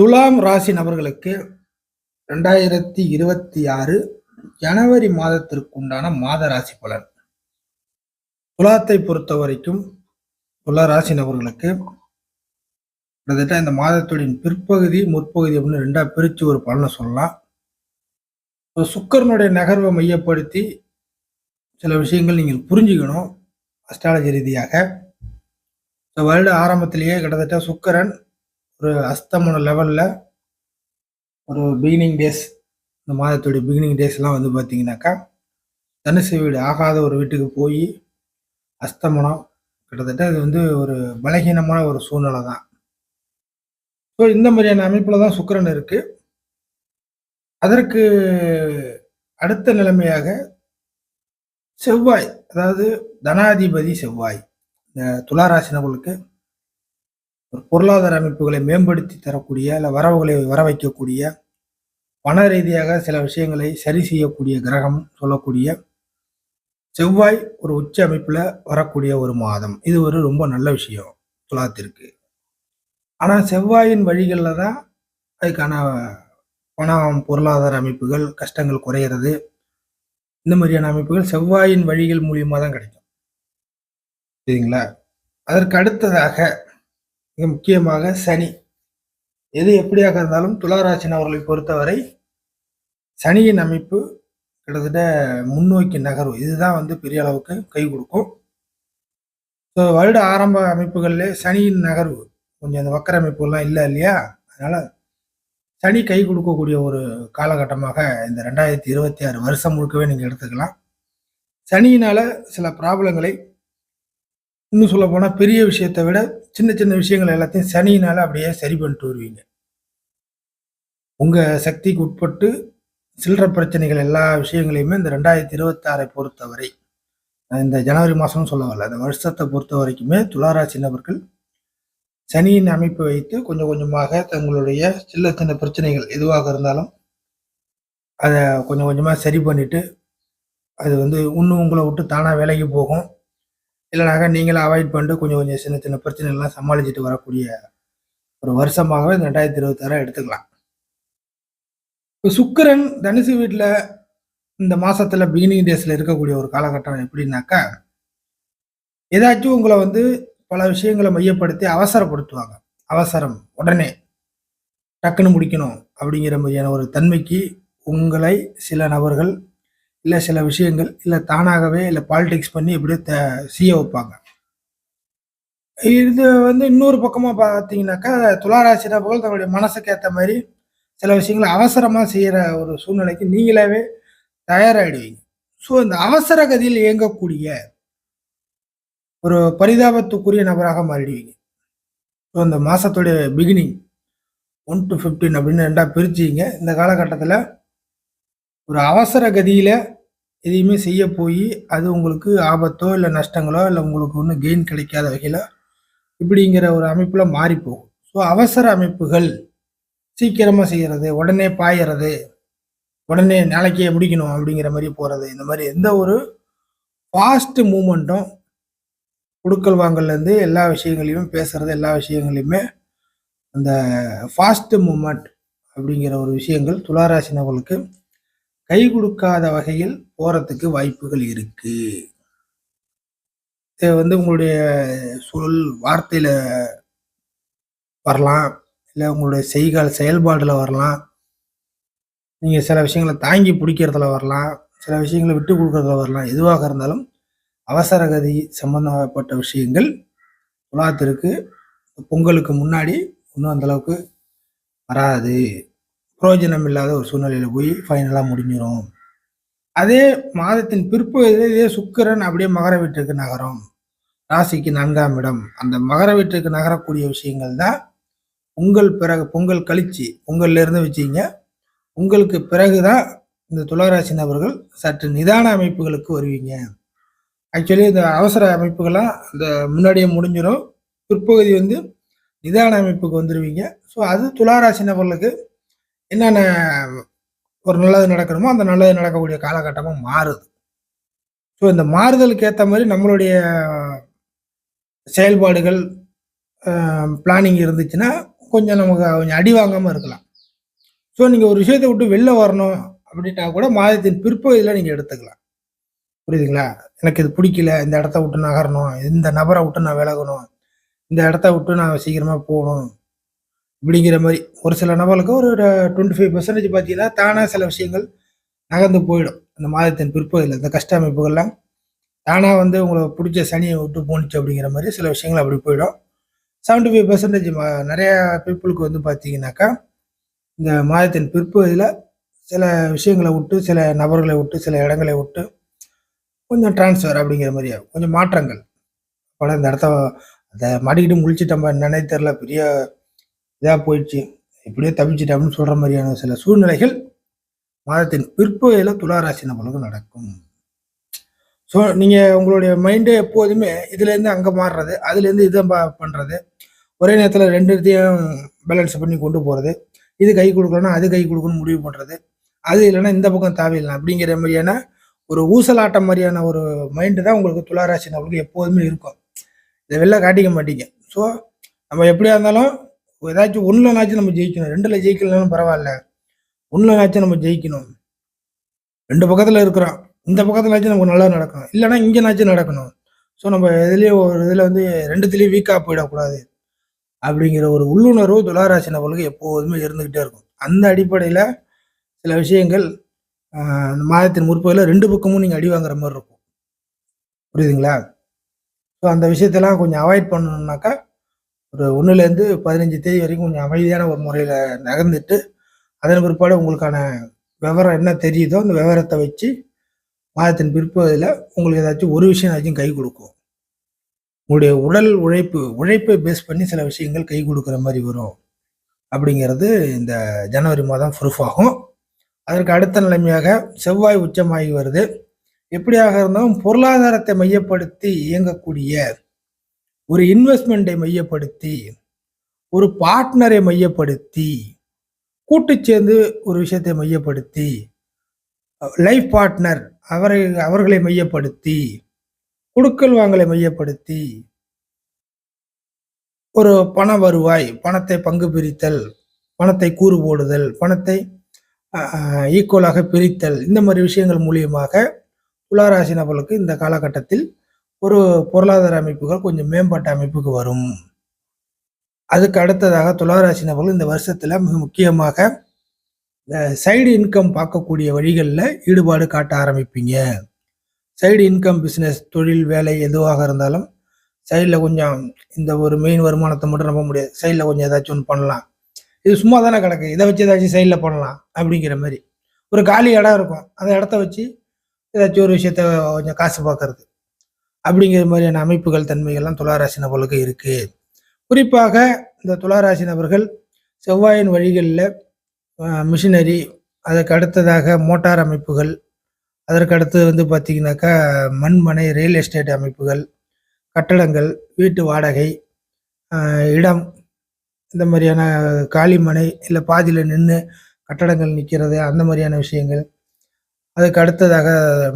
துலாம் ராசி நபர்களுக்கு ரெண்டாயிரத்தி இருபத்தி ஆறு ஜனவரி மாதத்திற்கு உண்டான மாத ராசி பலன். துலாத்தை பொறுத்த வரைக்கும் துலா ராசி நபர்களுக்கு கிட்டத்தட்ட இந்த மாதத்துடைய பிற்பகுதி முற்பகுதி அப்படின்னு ரெண்டா பிரித்து ஒரு பலனை சொல்லலாம். இப்போ சுக்கரனுடைய நகர்வை மையப்படுத்தி சில விஷயங்கள் நீங்கள் புரிஞ்சுக்கணும். அஸ்ட்ராலஜி ரீதியாக. இந்த வருட ஆரம்பத்திலேயே கிட்டத்தட்ட சுக்கரன் ஒரு அஸ்தமன லெவலில் ஒரு பிகினிங் டேஸ் இந்த மாதத்துடைய பிகினிங் டேஸ்லாம் வந்து பார்த்தீங்கன்னாக்கா தனுசு வீடு ஆகாத ஒரு வீட்டுக்கு போய் அஸ்தமனம் கிட்டத்தட்ட அது வந்து ஒரு பலகீனமான ஒரு சூழ்நிலை தான். ஸோ இந்த மாதிரியான அமைப்பில் தான் சுக்கரன் இருக்குது அதற்கு அடுத்த நிலைமையாக செவ்வாய் அதாவது தனாதிபதி செவ்வாய் இந்த துளாராசினவர்களுக்கு ஒரு பொருளாதார அமைப்புகளை மேம்படுத்தி தரக்கூடிய இல்லை வரவுகளை வர வைக்கக்கூடிய பண ரீதியாக சில விஷயங்களை சரி செய்யக்கூடிய கிரகம் சொல்லக்கூடிய செவ்வாய் ஒரு உச்ச அமைப்பில் வரக்கூடிய ஒரு மாதம். இது ஒரு ரொம்ப நல்ல விஷயம் துலாத்திற்கு. ஆனால் செவ்வாயின் வழிகளில் தான் அதுக்கான பணம் பொருளாதார அமைப்புகள் கஷ்டங்கள் குறையிறது. இந்த மாதிரியான அமைப்புகள் செவ்வாயின் வழிகள் மூலியமாக தான் கிடைக்கும். சரிங்களா? அதற்கு அடுத்ததாக மிக முக்கியமாக சனி. எது எப்படியாக இருந்தாலும் துளாராசின் அவர்களை பொறுத்தவரை சனியின் அமைப்பு கிட்டத்தட்ட முன்னோக்கி நகர்வு. இதுதான் வந்து பெரிய அளவுக்கு கை கொடுக்கும். ஸோ வருட ஆரம்ப அமைப்புகளில் சனியின் நகர்வு. கொஞ்சம் அந்த வக்கர அமைப்புகள்லாம் இல்லை இல்லையா? அதனால் சனி கை கொடுக்கக்கூடிய ஒரு காலகட்டமாக இந்த ரெண்டாயிரத்தி இருபத்தி ஆறு வருஷம் முழுக்கவே நீங்கள் எடுத்துக்கலாம். சனியினால் சில ப்ராப்ளங்களை இன்னும் சொல்ல போனால் பெரிய விஷயத்தை விட சின்ன சின்ன விஷயங்கள் எல்லாத்தையும் சனியினால அப்படியே சரி பண்ணிட்டு வருவீங்க. உங்கள் சக்திக்கு உட்பட்டு சில்லற பிரச்சனைகள் எல்லா விஷயங்களையுமே இந்த ரெண்டாயிரத்தி இருபத்தி ஆறை பொறுத்தவரை இந்த ஜனவரி மாதம்னு சொல்ல வரல இந்த வருஷத்தை பொறுத்த வரைக்குமே துளாராசி நபர்கள் சனியின் அமைப்பு வைத்து கொஞ்சம் கொஞ்சமாக தங்களுடைய சின்ன சின்ன பிரச்சனைகள் எதுவாக இருந்தாலும் அதை கொஞ்சம் கொஞ்சமாக சரி பண்ணிட்டு அது வந்து இன்னும் உங்களை விட்டு தானாக வேலைக்கு போகும். இல்லைனாக்கா நீங்களும் அவாய்ட் பண்ணிட்டு கொஞ்சம் கொஞ்சம் சின்ன சின்ன பிரச்சனைகள்லாம் சமாளிச்சுட்டு வரக்கூடிய ஒரு வருஷமாகவே இந்த ரெண்டாயிரத்தி இருபத்தாறு எடுத்துக்கலாம். இப்போ சுக்கரன் தனுசு வீட்டில் இந்த மாசத்துல பிகினிங் டேஸ்ல இருக்கக்கூடிய ஒரு காலகட்டம் எப்படின்னாக்கா ஏதாச்சும் உங்களை வந்து பல விஷயங்களை மையப்படுத்தி அவசரப்படுத்துவாங்க. அவசரம் உடனே டக்குன்னு முடிக்கணும் அப்படிங்கிற மாதிரியான ஒரு தன்மைக்கு உங்களை சில நபர்கள் இல்லை சில விஷயங்கள் இல்லை தானாகவே இல்லை பாலிடிக்ஸ் பண்ணி எப்படியோ த செய்ய வைப்பாங்க. இது வந்து இன்னொரு பக்கமாக பார்த்தீங்கன்னாக்கா துளாராசி நபர்கள் தங்களுடைய மனசுக்கு ஏற்ற மாதிரி சில விஷயங்களை அவசரமாக செய்கிற ஒரு சூழ்நிலைக்கு நீங்களாவே தயாராகிடுவீங்க ஸோ இந்த அவசர கதியில் இயங்கக்கூடிய ஒரு பரிதாபத்துக்குரிய நபராக மாறிடுவீங்க. ஸோ இந்த மாதத்துடைய பிகினிங் ஒன் டு ஃபிஃப்டீன் அப்படின்னு ரெண்டாக பிரிச்சிங்க. இந்த காலகட்டத்தில் ஒரு அவசர கதியில் எதையுமே செய்ய போய் அது உங்களுக்கு ஆபத்தோ இல்லை நஷ்டங்களோ இல்லை உங்களுக்கு ஒன்றும் கெயின் கிடைக்காத வகையில் இப்படிங்கிற ஒரு அமைப்பில் மாறிப்போகும். ஸோ அவசர அமைப்புகள் சீக்கிரமாக செய்கிறது உடனே பாயறது உடனே நாளைக்கே முடிக்கணும் அப்படிங்கிற மாதிரி போகிறது இந்த மாதிரி எந்த ஒரு ஃபாஸ்ட் மூமெண்ட்டும் கொடுக்கல் வாங்கல்லேருந்து எல்லா விஷயங்களையும் பேசுகிறது எல்லா விஷயங்களையுமே அந்த ஃபாஸ்ட் மூமெண்ட் அப்படிங்கிற ஒரு விஷயங்கள் துளாராசினவர்களுக்கு கை கொடுக்காத வகையில் போகிறதுக்கு வாய்ப்புகள் இருக்கு. இது வந்து உங்களுடைய சொல் வார்த்தையில் வரலாம். இல்லை உங்களுடைய செய்கால் செயல்பாடில் வரலாம். நீங்கள் சில விஷயங்களை தாங்கி பிடிக்கிறதுல வரலாம். சில விஷயங்களை விட்டு கொடுக்கறதுல வரலாம். எதுவாக இருந்தாலும் அவசர கதி சம்பந்தப்பட்ட விஷயங்கள் துலாத்திற்கு பொங்கலுக்கு முன்னாடி இன்னும் அந்தளவுக்கு வராது. பிரயோஜனம் இல்லாத ஒரு சூழ்நிலையில் போய் ஃபைனலாக முடிஞ்சிடும் அதே மாதத்தின் பிற்பகுதியில் இதே சுக்கரன் அப்படியே மகர வீட்டுக்கு நகரும். ராசிக்கு நான்காம் இடம். அந்த மகர வீட்டுக்கு நகரக்கூடிய விஷயங்கள் தான் உங்கள் பிறகு பொங்கல் கழிச்சு பொங்கல்ல இருந்து வச்சிங்க உங்களுக்கு பிறகுதான் இந்த துளாராசி நபர்கள் சற்று நிதான அமைப்புகளுக்கு வருவீங்க. ஆக்சுவலி இந்த அவசர அமைப்புகள்லாம் இந்த முன்னாடியே முடிஞ்சிடும் பிற்பகுதி வந்து நிதான அமைப்புக்கு வந்துடுவீங்க ஸோ அது துளாராசி நபர்களுக்கு என்னென்ன ஒரு நல்லது நடக்கணுமோ அந்த நல்லது நடக்கக்கூடிய காலகட்டமாக மாறுது. ஸோ இந்த மாறுதலுக்கு ஏற்ற மாதிரி நம்மளுடைய செயல்பாடுகள் பிளானிங் இருந்துச்சுன்னா கொஞ்சம் நமக்கு கொஞ்சம் அடி வாங்காமல் இருக்கலாம். ஸோ நீங்கள் ஒரு விஷயத்தை விட்டு வெளில வரணும் அப்படின்னா கூட மாதத்தின் பிற்பகுதியில் நீங்கள் எடுத்துக்கலாம். புரியுதுங்களா? எனக்கு இது பிடிக்கல இந்த இடத்த விட்டு நகரணும் இந்த நபரை விட்டு நான் விலகணும் இந்த இடத்த விட்டு நான் சீக்கிரமாக போகணும் அப்படிங்கிற மாதிரி ஒரு சில நபர்களுக்கு ஒரு டுவெண்ட்டி ஃபைவ் பர்சன்டேஜ் பார்த்தீங்கன்னா தானாக சில விஷயங்கள் நகர்ந்து போயிடும். இந்த மாதத்தின் பிற்பகுதியில் இந்த கஷ்ட அமைப்புகள்லாம் தானாக வந்து உங்களை பிடிச்ச சனியை விட்டு போணுச்சு அப்படிங்கிற மாதிரி சில விஷயங்கள் அப்படி போயிடும். செவன்டி ஃபைவ் பர்சன்டேஜ் நிறையா பீப்புளுக்கு வந்து பார்த்தீங்கன்னாக்கா இந்த மாதத்தின் பிற்பகுதியில் சில விஷயங்களை விட்டு சில நபர்களை விட்டு சில இடங்களை விட்டு கொஞ்சம் ட்ரான்ஸ்ஃபர் அப்படிங்கிற மாதிரி ஆகும். கொஞ்சம் மாற்றங்கள். பல இந்த இடத்த அதை மாட்டிக்கிட்டு முழிச்சிட்டோம் என்னன்னே தெரில பெரிய இதாக போயிடுச்சு. இப்படியே தப்பிச்சிட்டோம்னு சொல்கிற மாதிரியான சில சூழ்நிலைகள் மாதத்தின் பிற்பகுதியில் துளாராசி நம்மளுக்கு நடக்கும். ஸோ நீங்கள் உங்களுடைய மைண்டு எப்போதுமே இதுலேருந்து அங்கே மாறுறது அதுலேருந்து இதை ப- பண்ணுறது ஒரே நேரத்தில் ரெண்டுத்தையும் பேலன்ஸ் பண்ணி கொண்டு போகிறது இது கை கொடுக்கலன்னா அது கை கொடுக்கணும்னு முடிவு பண்ணுறது அது இல்லைன்னா இந்த பக்கம் தேவையில்லை அப்படிங்கிற மாதிரியான ஒரு ஊசலாட்டம் மாதிரியான ஒரு மைண்டு தான் உங்களுக்கு துளாராசி நம்மளுக்கு எப்போதுமே இருக்கும். இதை வெளில காட்டிக்க மாட்டீங்க. ஸோ நம்ம எப்படியா இருந்தாலும் ஏதாச்சும் ஒன்றுலனாச்சும் நம்ம ஜெயிக்கணும். ரெண்டில் ஜெயிக்கலனாலும் பரவாயில்ல. ஒன்றுலனாச்சும் நம்ம ஜெயிக்கணும். ரெண்டு பக்கத்தில் இருக்கிறோம் இந்த பக்கத்துலனாச்சும் நமக்கு நல்லா நடக்கணும் இல்லைன்னா இங்கேனாச்சும் நடக்கணும். ஸோ நம்ம எதுலேயும் ஒரு இதில் வந்து ரெண்டுத்துலேயும் வீக்காக போயிடக்கூடாது. அப்படிங்கிற ஒரு உள்ளுணர்வு துளாராசி நபர்களுக்கு எப்போதுமே இருந்துக்கிட்டே இருக்கும். அந்த அடிப்படையில் சில விஷயங்கள் அந்த மாதத்தின் முற்பகுதியில் ரெண்டு பக்கமும் நீங்கள் அடி வாங்குற மாதிரி இருக்கும். புரியுதுங்களா? ஸோ அந்த விஷயத்தெல்லாம் கொஞ்சம் அவாய்ட் பண்ணணுன்னாக்கா ஒரு ஒன்றுலேருந்து பதினஞ்சு தேதி வரைக்கும் கொஞ்சம் அமைதியான ஒரு முறையில் நகர்ந்துட்டு அதன் பிற்பாடு உங்களுக்கான விவரம் என்ன தெரியுதோ அந்த விவரத்தை வச்சு மாதத்தின் பிற்பகுதியில் உங்களுக்கு ஏதாச்சும் ஒரு விஷயம் ஏதாச்சும் கை கொடுக்கும். உங்களுடைய உடல் உழைப்பு உழைப்பை பேஸ் பண்ணி சில விஷயங்கள் கை கொடுக்குற மாதிரி வரும். அப்படிங்கிறது இந்த ஜனவரி மாதம் ப்ரூஃப் ஆகும். அதற்கு அடுத்த நிலைமையாக செவ்வாய் உச்சமாகி வருது. எப்படியாக இருந்தாலும் பொருளாதாரத்தை மையப்படுத்தி இயங்கக்கூடிய ஒரு இன்வெஸ்ட்மெண்ட்டை மையப்படுத்தி ஒரு பார்ட்னரை மையப்படுத்தி கூட்டு சேர்ந்து ஒரு விஷயத்தை மையப்படுத்தி லைஃப் பார்ட்னர் அவரை அவர்களை மையப்படுத்தி குடுக்கல் வாங்கலை மையப்படுத்தி ஒரு பண வருவாய் பணத்தை பங்கு பிரித்தல் பணத்தை கூறு போடுதல் பணத்தை ஈக்குவலாக பிரித்தல் இந்த மாதிரி விஷயங்கள் மூலியமாக துளாராசி நபர்களுக்கு இந்த காலகட்டத்தில் ஒரு பொருளாதார அமைப்புகள் கொஞ்சம் மேம்பட்ட அமைப்புக்கு வரும். அதுக்கு அடுத்ததாக துளாராசி நபர்கள் இந்த வருஷத்தில் மிக முக்கியமாக சைடு இன்கம் பார்க்கக்கூடிய வழிகளில் ஈடுபாடு காட்ட ஆரம்பிப்பீங்க. சைடு இன்கம் பிஸ்னஸ் தொழில் வேலை எதுவாக இருந்தாலும் சைடில் கொஞ்சம் இந்த ஒரு மெயின் வருமானத்தை மட்டும் நம்ப முடியாது. சைடில் கொஞ்சம் ஏதாச்சும் ஒன்று பண்ணலாம். இது சும்மா தானே கிடக்கு. இதை வச்சு ஏதாச்சும் சைடில் பண்ணலாம் அப்படிங்கிற மாதிரி. ஒரு காலி இடம் இருக்கும். அந்த இடத்த வச்சு ஏதாச்சும் ஒரு விஷயத்த கொஞ்சம் காசு பார்க்கறது. அப்படிங்கிற மாதிரியான அமைப்புகள் தன்மைகள்லாம் துளாராசி நபர்களுக்கு இருக்குது குறிப்பாக இந்த துளாராசி நபர்கள் செவ்வாயின் வழிகளில் மிஷினரி அதற்கு அடுத்ததாக மோட்டார் அமைப்புகள் அதற்கு அடுத்து வந்து பார்த்திங்கனாக்கா மண்மனை ரியல் எஸ்டேட் அமைப்புகள் கட்டடங்கள் வீட்டு வாடகை இடம் இந்த மாதிரியான காளிமனை இல்லை பாதியில் நின்று கட்டடங்கள் நிற்கிறது அந்த மாதிரியான விஷயங்கள். அதுக்கு அடுத்ததாக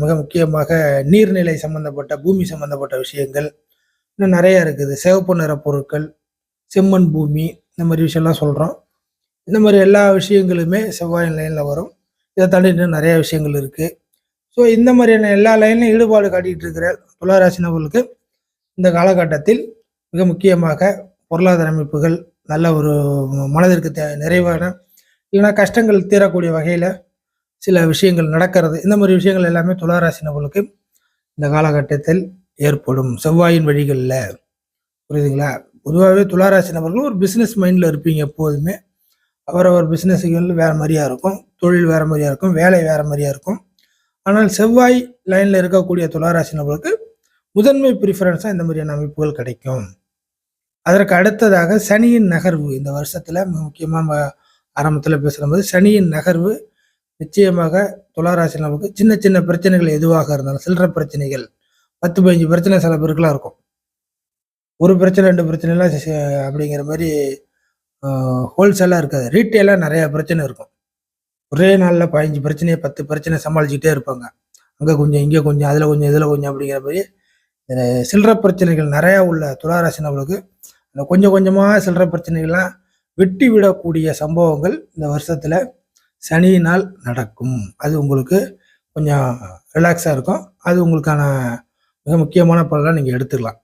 மிக முக்கியமாக நீர்நிலை சம்பந்தப்பட்ட பூமி சம்பந்தப்பட்ட விஷயங்கள். இன்னும் நிறைய இருக்குது. சிவப்பு நிற பொருட்கள் செம்மண் பூமி இந்த மாதிரி விஷயம்லாம் சொல்கிறோம் இந்த மாதிரி எல்லா விஷயங்களுமே செவ்வாய் லைனில் வரும். இதை தாண்டி இன்னும் நிறைய விஷயங்கள் இருக்குது ஸோ இந்த மாதிரியான எல்லா லைன்லையும் ஈடுபாடு காட்டிகிட்டு இருக்கிற துளாராசி நபர்களுக்கு இந்த காலகட்டத்தில் மிக முக்கியமாக பொருளாதார அமைப்புகள் நல்ல ஒரு மனதிற்கு தே நிறைவான இல்லைன்னா கஷ்டங்கள் தீரக்கூடிய வகையில் சில விஷயங்கள் நடக்கிறது. இந்த மாதிரி விஷயங்கள் எல்லாமே துளாராசி நபர்களுக்கு இந்த காலகட்டத்தில் ஏற்படும். செவ்வாயின் வழிகளில். புரியுதுங்களா? பொதுவாகவே துளாராசி நபர்கள் ஒரு பிஸ்னஸ் மைண்டில் இருப்பீங்க எப்போதுமே. அவரவர் பிஸ்னஸுகள் வேறு மாதிரியா இருக்கும். தொழில் வேறு மாதிரியாக இருக்கும். வேலை வேறு மாதிரியாக இருக்கும். ஆனால் செவ்வாய் லைனில் இருக்கக்கூடிய துளாராசி நபர்களுக்கு முதன்மை ப்ரிஃபரன்ஸாக இந்த மாதிரியான அமைப்புகள் கிடைக்கும். அதற்கு அடுத்ததாக சனியின் நகர்வு. இந்த வருஷத்தில் மிக முக்கியமாக ஆரம்பத்தில் பேசும்போது சனியின் நகர்வு நிச்சயமாக துளாராசி நமக்கு சின்ன சின்ன பிரச்சனைகள் எதுவாக இருந்தாலும் சில்லற பிரச்சனைகள் பத்து பதினஞ்சு பிரச்சனை சில பேருக்குலாம் இருக்கும். ஒரு பிரச்சனை ரெண்டு பிரச்சனைலாம் அப்படிங்கிற மாதிரி ஹோல்சேலாக இருக்காது. ரீட்டெயிலாக நிறையா பிரச்சனை இருக்கும். ஒரே நாளில் பதினஞ்சு பிரச்சனையை பத்து பிரச்சனை சமாளிச்சுக்கிட்டே இருப்பாங்க. அங்கே கொஞ்சம் இங்கே கொஞ்சம் அதில் கொஞ்சம் இதில் கொஞ்சம் அப்படிங்கிற மாதிரி சில்லற பிரச்சனைகள் நிறையா உள்ள துளாராசி நபர்களுக்கு அந்த கொஞ்சம் கொஞ்சமாக சில்லற பிரச்சனைகள்லாம் வெட்டி விடக்கூடிய சம்பவங்கள் இந்த வருஷத்தில் சனியினால் நடக்கும். அது உங்களுக்கு கொஞ்சம் ரிலாக்ஸாக இருக்கும். அது உங்களுக்கான மிக முக்கியமான பலனாக நீங்கள் எடுத்துக்கலாம்.